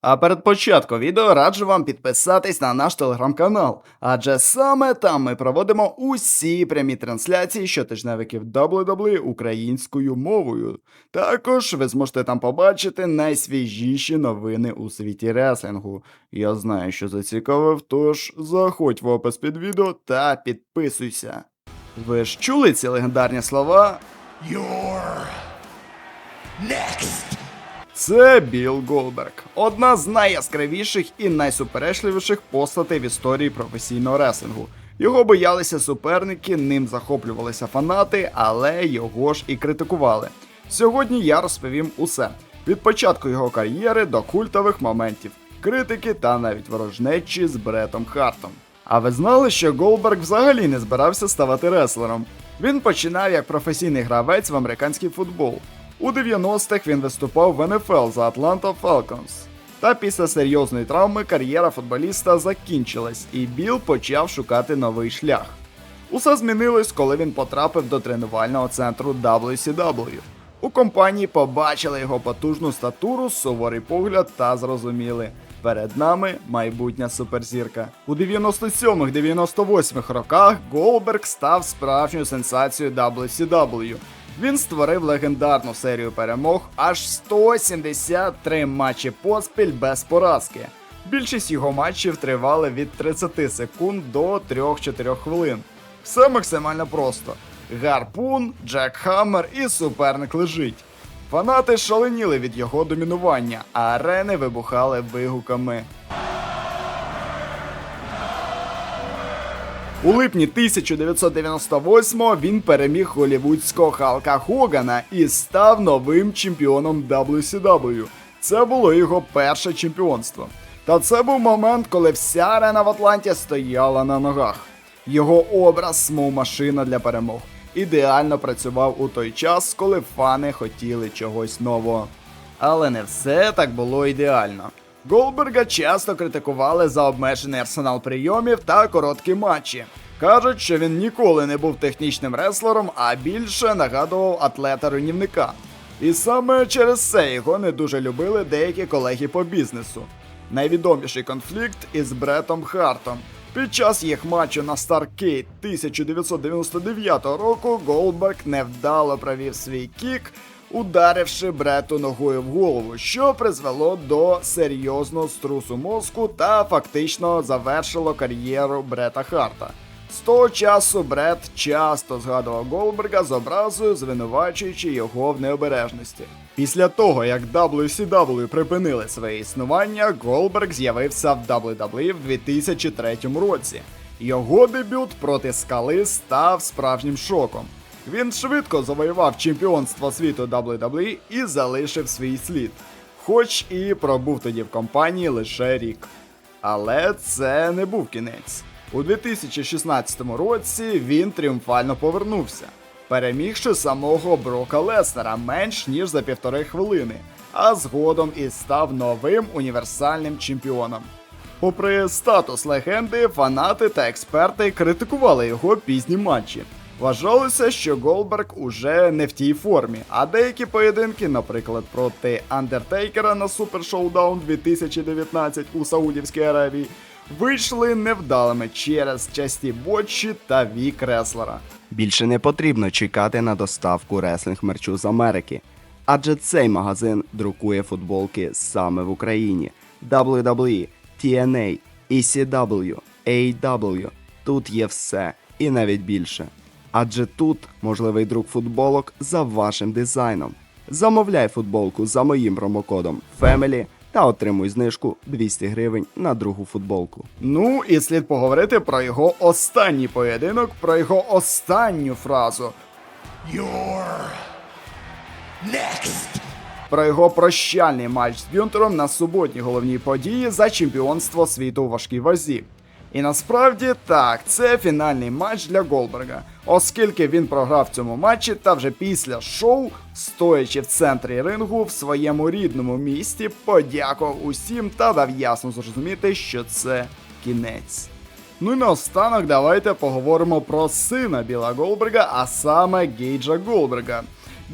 А перед початком відео раджу вам підписатись на наш телеграм-канал, адже саме там ми проводимо усі прямі трансляції щотижневиків WWE українською мовою. Також ви зможете там побачити найсвіжіші новини у світі реслінгу. Я знаю, що зацікавив, тож заходь в опис під відео та підписуйся. Ви ж чули ці легендарні слова? You're next. Це Біл Голберг, одна з найяскравіших і найсуперечливіших постатей в історії професійного реслінгу. Його боялися суперники, ним захоплювалися фанати, але його ж і критикували. Сьогодні я розповім усе від початку його кар'єри до культових моментів, критики та навіть ворожнечі з Бретом Хартом. А ви знали, що Голберг взагалі не збирався ставати реслером? Він починав як професійний гравець в американський футбол. У 90-х він виступав в НФЛ за Atlanta Falcons. Та після серйозної травми кар'єра футболіста закінчилась, і Біл почав шукати новий шлях. Усе змінилось, коли він потрапив до тренувального центру WCW. У компанії побачили його потужну статуру, суворий погляд та зрозуміли. Перед нами майбутня суперзірка. У 97-98 роках Голберг став справжньою сенсацією WCW. Він створив легендарну серію перемог аж 173 матчі поспіль без поразки. Більшість його матчів тривали від 30 секунд до 3-4 хвилин. Все максимально просто: гарпун, джекхаммер і суперник лежить. Фанати шаленіли від його домінування, а арени вибухали вигуками. У липні 1998-го він переміг голівудського Халка Хогана і став новим чемпіоном WCW. Це було його перше чемпіонство. Та це був момент, коли вся арена в Атланті стояла на ногах. Його образ, мов машина для перемог, ідеально працював у той час, коли фани хотіли чогось нового. Але не все так було ідеально. Голберга часто критикували за обмежений арсенал прийомів та короткі матчі. Кажуть, що він ніколи не був технічним реслером, а більше нагадував атлета руйнівника. І саме через це його не дуже любили деякі колеги по бізнесу. Найвідоміший конфлікт із Бретом Хартом. Під час їх матчу на Старкейт 1999 року Голберг невдало провів свій кік, ударивши Брету ногою в голову, що призвело до серйозного струсу мозку та фактично завершило кар'єру Брета Харта. З того часу Брет часто згадував Голберга з образою, звинувачуючи його в необережності. Після того, як WCW припинили своє існування, Голберг з'явився в WWE в 2003 році. Його дебют проти скали став справжнім шоком. Він швидко завоював чемпіонство світу WWE і залишив свій слід, хоч і пробув тоді в компанії лише рік. Але це не був кінець. У 2016 році він тріумфально повернувся, перемігши самого Брока Леснера менш ніж за півтори хвилини, а згодом і став новим універсальним чемпіоном. Попри статус легенди, фанати та експерти критикували його пізні матчі. Вважалося, що Голберг уже не в тій формі, а деякі поєдинки, наприклад, проти Андертейкера на Супер Шоудаун 2019 у Саудівській Аравії, вийшли невдалими через часті бочі та вік реслера. Більше не потрібно чекати на доставку реслінг мерчу з Америки, адже цей магазин друкує футболки саме в Україні. WWE, TNA, ECW, AW. Тут є все і навіть більше. Адже тут можливий друк футболок за вашим дизайном. Замовляй футболку за моїм промокодом FAMILY та отримуй знижку 200 гривень на другу футболку. Ну і слід поговорити про його останній поєдинок, про його останню фразу, You're next. про його прощальний матч з Бюнтером на суботній головній події за чемпіонство світу у важкій вазі. І насправді так, це фінальний матч для Голберга, оскільки він програв в цьому матчі та вже після шоу, стоячи в центрі рингу в своєму рідному місті, подякував усім та дав ясно зрозуміти, що це кінець. Ну і наостанок давайте поговоримо про сина Біла Голберга, а саме Гейджа Голберга.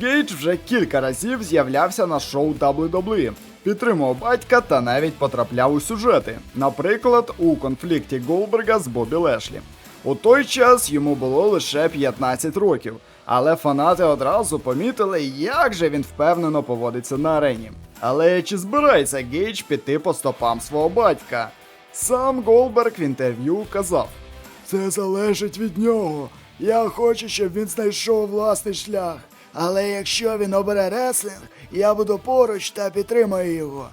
Гейдж вже кілька разів з'являвся на шоу WWE. Підтримував батька та навіть потрапляв у сюжети, наприклад, у конфлікті Голдберга з Бобі Лешлі. У той час йому було лише 15 років, але фанати одразу помітили, як же він впевнено поводиться на арені. Але чи збирається Гейдж піти по стопам свого батька? Сам Голдберг в інтерв'ю казав: Це залежить від нього. Я хочу, щоб він знайшов власний шлях. Але якщо він обере реслінг, я буду поруч та підтримаю його.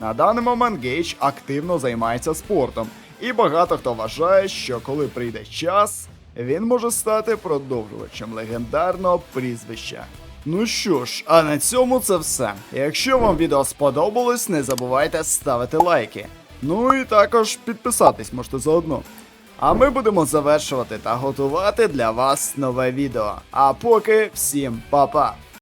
На даний момент Гейдж активно займається спортом, і багато хто вважає, що коли прийде час, він може стати продовжувачем легендарного прізвища. Ну що ж, а на цьому це все. Якщо вам відео сподобалось, не забувайте ставити лайки. Ну і також підписатись можете заодно. А ми будемо завершувати та готувати для вас нове відео. А поки всім па-па!